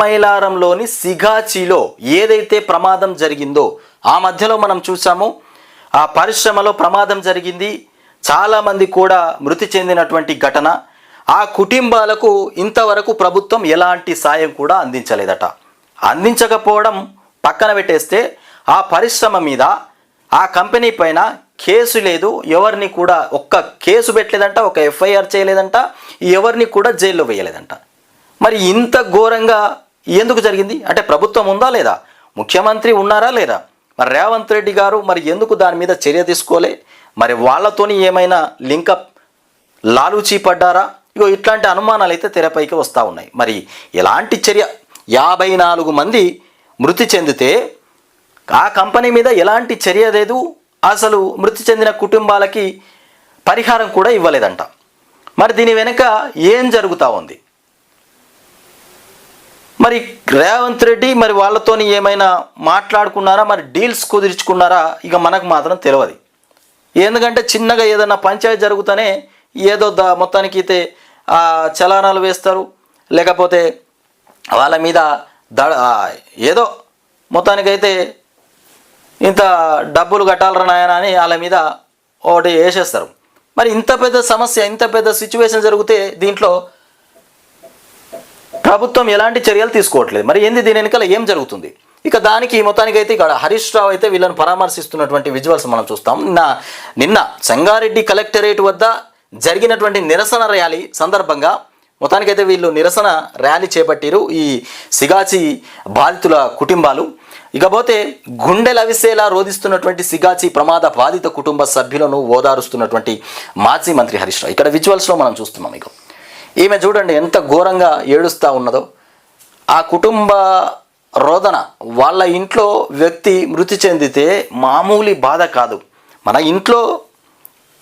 మైలారంలోని సిగాచిలో ఏదైతే ప్రమాదం జరిగిందో ఆ మధ్యలో మనం చూసాము ఆ పరిశ్రమలో ప్రమాదం జరిగింది. చాలామంది కూడా మృతి చెందినటువంటి ఘటన. ఆ కుటుంబాలకు ఇంతవరకు ప్రభుత్వం ఎలాంటి సాయం కూడా అందించలేదట. అందించకపోవడం పక్కన పెట్టేస్తే ఆ పరిశ్రమ మీద ఆ కంపెనీ పైన కేసు లేదు. ఎవరిని కూడా ఒక్క కేసు పెట్టలేదంట ఒక ఎఫ్ఐఆర్ చేయలేదంట ఎవరిని కూడా జైల్లో వేయలేదంట. మరి ఇంత ఘోరంగా ఎందుకు జరిగింది? అంటే ప్రభుత్వం ఉందా లేదా? ముఖ్యమంత్రి ఉన్నారా లేదా? మరి రేవంత్ రెడ్డి గారు మరి ఎందుకు దాని మీద చర్య తీసుకోలే? మరి వాళ్ళతోని ఏమైనా లింకప్ లాలూచీ పడ్డారా ఇగో ఇట్లాంటి అనుమానాలు అయితే తెరపైకి వస్తూ ఉన్నాయి. మరి ఎలాంటి చర్య? యాభై నాలుగు మంది మృతి చెందితే ఆ కంపెనీ మీద ఎలాంటి చర్య లేదు? అసలు మృతి చెందిన కుటుంబాలకి పరిహారం కూడా ఇవ్వలేదంట. మరి దీని వెనుక ఏం జరుగుతూ ఉంది? మరి రేవంత్ రెడ్డి మరి వాళ్ళతోని ఏమైనా మాట్లాడుకున్నారా? మరి డీల్స్ కుదిర్చుకున్నారా? ఇక మనకు మాత్రం తెలియదు ఎందుకంటే చిన్నగా ఏదైనా పంచాయతీ జరుగుతూనే ఏదో ద మొత్తానికి అయితే చలానాలు వేస్తారు. లేకపోతే వాళ్ళ మీద దడ ఏదో మొత్తానికైతే ఇంత డబ్బులు కట్టాలరా నాయన అని వాళ్ళ మీద ఒకటి వేసేస్తారు. మరి ఇంత పెద్ద సమస్య ఇంత పెద్ద సిచ్యువేషన్ జరిగితే దీంట్లో ప్రభుత్వం ఎలాంటి చర్యలు తీసుకోవట్లేదు. మరి ఏంది దీని వెనకాల ఏం జరుగుతుంది? ఇక దానికి మొత్తానికి అయితే ఇక్కడ హరీష్ రావు అయితే వీళ్ళని పరామర్శిస్తున్నటువంటి విజువల్స్ మనం చూస్తాం. నిన్న నిన్న సంగారెడ్డి కలెక్టరేట్ వద్ద జరిగినటువంటి నిరసన ర్యాలీ సందర్భంగా మొత్తానికైతే వీళ్ళు నిరసన ర్యాలీ చేపట్టారు ఈ సిగాచి బాధితుల కుటుంబాలు. ఇకపోతే గుండె లవిసేలా రోధిస్తున్నటువంటి సిగాచి ప్రమాద బాధిత కుటుంబ సభ్యులను ఓదారుస్తున్నటువంటి మాజీ మంత్రి హరీష్ రావు. ఇక్కడ విజువల్స్లో మనం చూస్తున్నాం ఇక ఈమె చూడండి ఎంత ఘోరంగా ఏడుస్తూ ఉన్నదో. ఆ కుటుంబ రోదన వాళ్ళ ఇంట్లో వ్యక్తి మృతి చెందితే మామూలు బాధ కాదు. మన ఇంట్లో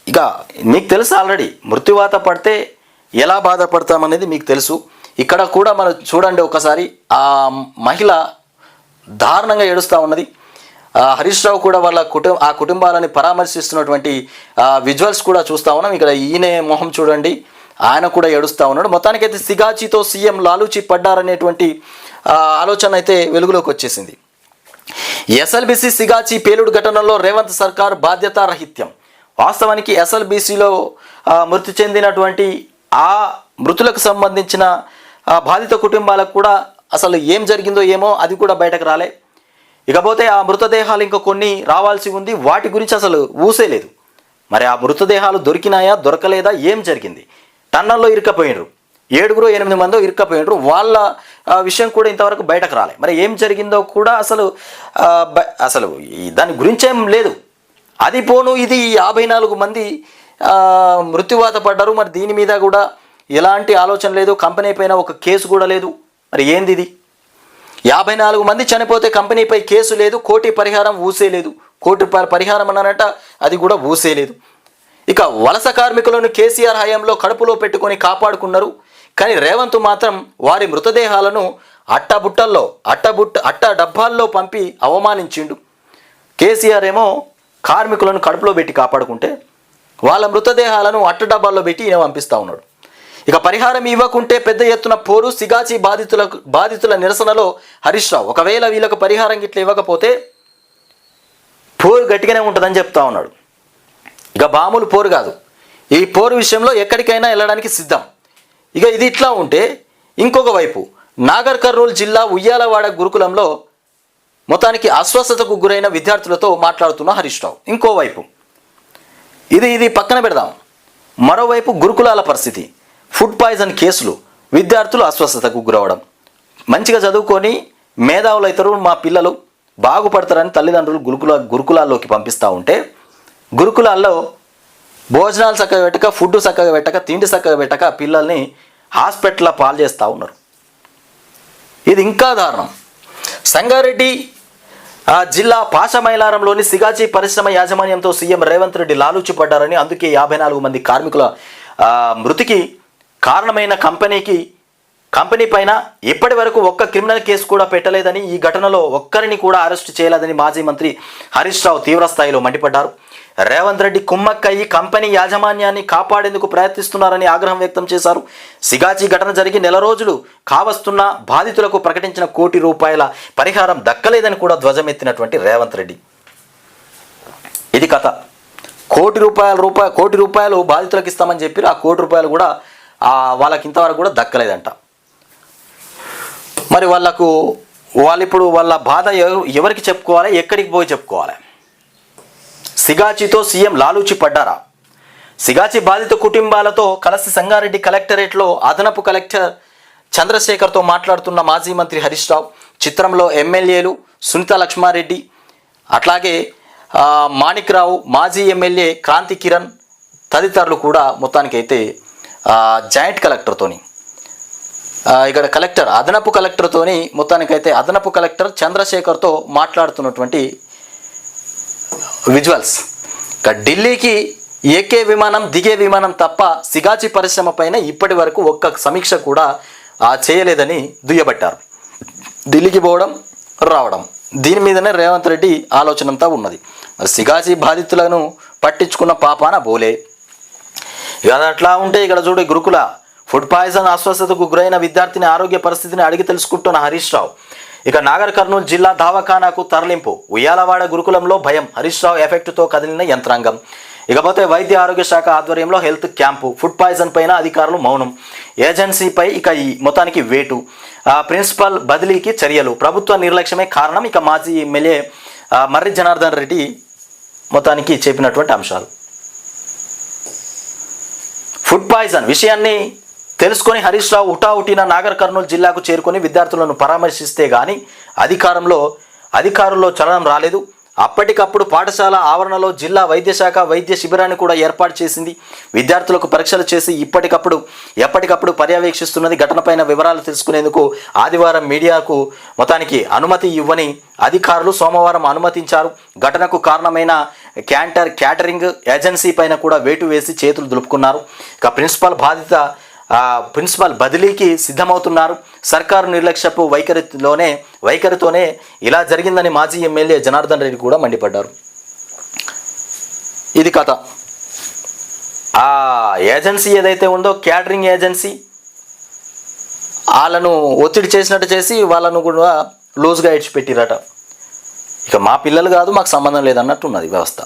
ఇక మీకు తెలుసు ఆల్రెడీ మృత్యువాత పడితే ఎలా బాధపడతామనేది మీకు తెలుసు. ఇక్కడ కూడా మనం చూడండి ఒకసారి ఆ మహిళ దారుణంగా ఏడుస్తూ ఉన్నది. ఆ, హరీష్ రావు కూడా వాళ్ళ కుటుంబ ఆ కుటుంబాలని పరామర్శిస్తున్నటువంటి విజువల్స్ కూడా చూస్తూ ఉన్నాం. ఇక్కడ ఈయన మొహం చూడండి. ఆయన కూడా ఏడుస్తూ ఉన్నాడు. మొత్తానికైతే సిగాచితో సీఎం లాలూచి పడ్డారనేటువంటి ఆలోచన అయితే వెలుగులోకి వచ్చేసింది. ఎస్ఎల్బిసి సిగాచి పేలుడు ఘటనలో రేవంత్ సర్కార్ బాధ్యతారహిత్యం. వాస్తవానికి ఎస్ఎల్బిసిలో మృతి చెందినటువంటి ఆ మృతులకు సంబంధించిన బాధిత కుటుంబాలకు కూడా అసలు ఏం జరిగిందో ఏమో అది కూడా బయటకు రాలే. ఇకపోతే ఆ మృతదేహాలు ఇంకా కొన్ని రావాల్సి ఉంది. వాటి గురించి అసలు ఊసేలేదు. మరి ఆ మృతదేహాలు దొరికినాయా దొరకలేదా ఏం జరిగింది? టన్నల్లో ఇరుక్కపోయినరు. ఏడుగురు ఎనిమిది మందో ఇరుక్కపోయినరు. వాళ్ళ విషయం కూడా ఇంతవరకు బయటకు రాలే. మరి ఏం జరిగిందో కూడా అసలు బ- అసలు ఈ దాని గురించేం లేదు. అది పోను ఇది యాభై నాలుగు మంది మృత్యువాత పడ్డారు. మరి దీని మీద కూడా ఎలాంటి ఆలోచన లేదు. కంపెనీ పైన ఒక కేసు కూడా లేదు. మరి ఏంది ఇది? యాభై నాలుగు మంది చనిపోతే కంపెనీపై కేసు లేదు. కోటి పరిహారం ఊసేలేదు కోటి పరిహారం అన్నారంట అది కూడా ఊసేలేదు ఇక వలస కార్మికులను కేసీఆర్ హయాంలో కడుపులో పెట్టుకొని కాపాడుకున్నారు. కానీ రేవంత్ మాత్రం వారి మృతదేహాలను అట్టబుట్టల్లో అట్టబుట్ట అట్ట డబ్బాల్లో పంపి అవమానించిండు. కేసీఆర్ ఏమో కార్మికులను కడుపులో పెట్టి కాపాడుకుంటే వాళ్ళ మృతదేహాలను అట్ట డబ్బాల్లో పెట్టి ఈయన పంపిస్తూ ఉన్నాడు. ఇక పరిహారం ఇవ్వకుంటే పెద్ద ఎత్తున పోరు సిగాచి బాధితులకు బాధితుల నిరసనలో హరీష్ రావు. ఒకవేళ వీళ్ళకు పరిహారం గిట్ల ఇవ్వకపోతే పోరు గట్టిగానే ఉంటుందని చెప్తా ఉన్నాడు. ఇక బాములు పోరు కాదు. ఈ పోరు విషయంలో ఎక్కడికైనా వెళ్ళడానికి సిద్ధం. ఇక ఇది ఇట్లా ఉంటే ఇంకొక వైపు నాగర్ కర్నూలు జిల్లా ఉయ్యాలవాడ గురుకులంలో మొత్తానికి అస్వస్థతకు గురైన విద్యార్థులతో మాట్లాడుతున్న హరీష్ రావు. ఇంకోవైపు ఇది ఇది పక్కన పెడదాం. మరోవైపు గురుకులాల పరిస్థితి. ఫుడ్ పాయిజన్ కేసులు విద్యార్థులు అస్వస్థతకు గురవడం. మంచిగా చదువుకొని మేధావులు మా పిల్లలు బాగుపడతారని తల్లిదండ్రులు గురుకుల గురుకులాల్లోకి పంపిస్తూ ఉంటే గురుకులాల్లో భోజనాలు చక్కగా పెట్టక ఫుడ్ చక్కగా పెట్టక తిండి చక్కగా పెట్టక పిల్లల్ని హాస్పిటల్లో పాలు చేస్తూ ఉన్నారు. ఇది ఇంకా దారుణం. సంగారెడ్డి జిల్లా పాషమైలారంలోని సిగాచి పరిశ్రమ యాజమాన్యంతో సీఎం రేవంత్ రెడ్డి లాలూచిపడ్డారని అందుకే యాభై నాలుగు మంది కార్మికుల మృతికి కారణమైన కంపెనీకి కంపెనీ పైన ఇప్పటి వరకు ఒక్క క్రిమినల్ కేసు కూడా పెట్టలేదని ఈ ఘటనలో ఒక్కరిని కూడా అరెస్టు చేయలేదని మాజీ మంత్రి హరీష్ రావు తీవ్రస్థాయిలో మండిపడ్డారు. రేవంత్ రెడ్డి కుమ్మక్కయ్యి కంపెనీ యాజమాన్యాన్ని కాపాడేందుకు ప్రయత్నిస్తున్నారని ఆగ్రహం వ్యక్తం చేశారు. సిగాచి ఘటన జరిగి నెల రోజులు కావస్తున్న బాధితులకు ప్రకటించిన కోటి రూపాయల పరిహారం దక్కలేదని కూడా ధ్వజమెత్తినటువంటి రేవంత్ రెడ్డి. ఇది కథ. కోటి రూపాయల రూపాయ కోటి రూపాయలు బాధితులకు ఇస్తామని చెప్పి ఆ కోటి రూపాయలు కూడా ఆ వాళ్ళకి ఇంతవరకు కూడా దక్కలేదంట. మరి వాళ్ళకు వాళ్ళు ఇప్పుడు వాళ్ళ బాధ ఎవరికి చెప్పుకోవాలి? ఎక్కడికి పోయి చెప్పుకోవాలి? సిగాచితో సీఎం లాలూచి పడ్డారా? సిగాచి బాధిత కుటుంబాలతో కలిసి సంగారెడ్డి కలెక్టరేట్లో అదనపు కలెక్టర్ చంద్రశేఖర్తో మాట్లాడుతున్న మాజీ మంత్రి హరీష్ రావు. చిత్రంలో ఎమ్మెల్యేలు సునీత లక్ష్మారెడ్డి అట్లాగే మాణిక్రావు మాజీ ఎమ్మెల్యే క్రాంతి కిరణ్ తదితరులు కూడా మొత్తానికైతే జాయింట్ కలెక్టర్తోని. ఇక్కడ కలెక్టర్ అదనపు కలెక్టర్తోని మొత్తానికైతే అదనపు కలెక్టర్ చంద్రశేఖర్తో మాట్లాడుతున్నటువంటి విజువల్స్. ఢిల్లీకి ఏకే విమానం దిగే విమానం తప్ప సిగాచి పరిశ్రమ పైన ఇప్పటి వరకు ఒక్క సమీక్ష కూడా ఆ, చేయలేదని దుయ్యబట్టారు. ఢిల్లీకి పోవడం రావడం. దీని మీదనే రేవంత్ రెడ్డి ఆలోచనంతా ఉన్నది. మరి సిగాచి బాధితులను పట్టించుకున్న పాపాన బోలే. ఇక అది అట్లా ఉంటే ఇక్కడ చూడు గురుకుల. ఫుడ్ పాయిజన్ అస్వస్థతకు గురైన విద్యార్థిని ఆరోగ్య పరిస్థితిని అడిగి తెలుసుకుంటున్న హరీష్ రావు. ఇక నాగర్ కర్నూలు జిల్లా దావఖానాకు తరలింపు. ఉయ్యాలవాడ గురుకులంలో భయం. హరీష్ రావు ఎఫెక్ట్తో కదిలిన యంత్రాంగం. ఇకపోతే వైద్య ఆరోగ్య శాఖ ఆధ్వర్యంలో హెల్త్ క్యాంపు. ఫుడ్ పాయిజన్ పైన అధికారులు మౌనం. ఏజెన్సీపై ఇక ఈ మొత్తానికి వేటు. ప్రిన్సిపల్ బదిలీకి చర్యలు. ప్రభుత్వ నిర్లక్ష్యమే కారణం. ఇక మాజీ ఎమ్మెల్యే మర్రి జనార్దన్ రెడ్డి మొత్తానికి చెప్పినటువంటి అంశాలు. ఫుడ్ పాయిజన్ విషయాన్ని తెలుసుకొని హరీష్ రావు హుటాహుటిన నాగర్ కర్నూలు జిల్లాకు చేరుకొని విద్యార్థులను పరామర్శిస్తే గాని అధికారంలో అధికారుల్లో చలనం రాలేదు. అప్పటికప్పుడు పాఠశాల ఆవరణలో జిల్లా వైద్యశాఖ వైద్య శిబిరాన్ని కూడా ఏర్పాటు చేసింది. విద్యార్థులకు పరీక్షలు చేసి ఇప్పటికప్పుడు ఎప్పటికప్పుడు పర్యవేక్షిస్తున్నది. ఘటనపైన వివరాలు తెలుసుకునేందుకు ఆదివారం మీడియాకు మొత్తానికి అనుమతి ఇవ్వని అధికారులు సోమవారం అనుమతించారు. ఘటనకు కారణమైన క్యాంటర్ క్యాటరింగ్ ఏజెన్సీ పైన కూడా వేటు వేసి చేతులు దులుపుకున్నారు. ఇక ప్రిన్సిపల్ బాధిత ప్రిన్సిపల్ బదిలీకి సిద్ధమవుతున్నారు. సర్కారు నిర్లక్ష్యపు వైఖరిలోనే వైఖరితోనే ఇలా జరిగిందని మాజీ ఎమ్మెల్యే జనార్దన్ రెడ్డి కూడా మండిపడ్డారు. ఇది కథ. ఆ ఏజెన్సీ ఏదైతే ఉందో క్యాటరింగ్ ఏజెన్సీ వాళ్ళను ఒత్తిడి చేసినట్టు చేసి వాళ్ళను కూడా లూజ్గా ఇడిచిపెట్టిరట. ఇక మా పిల్లలు కాదు మాకు సంబంధం లేదన్నట్టు ఉన్నది వ్యవస్థ.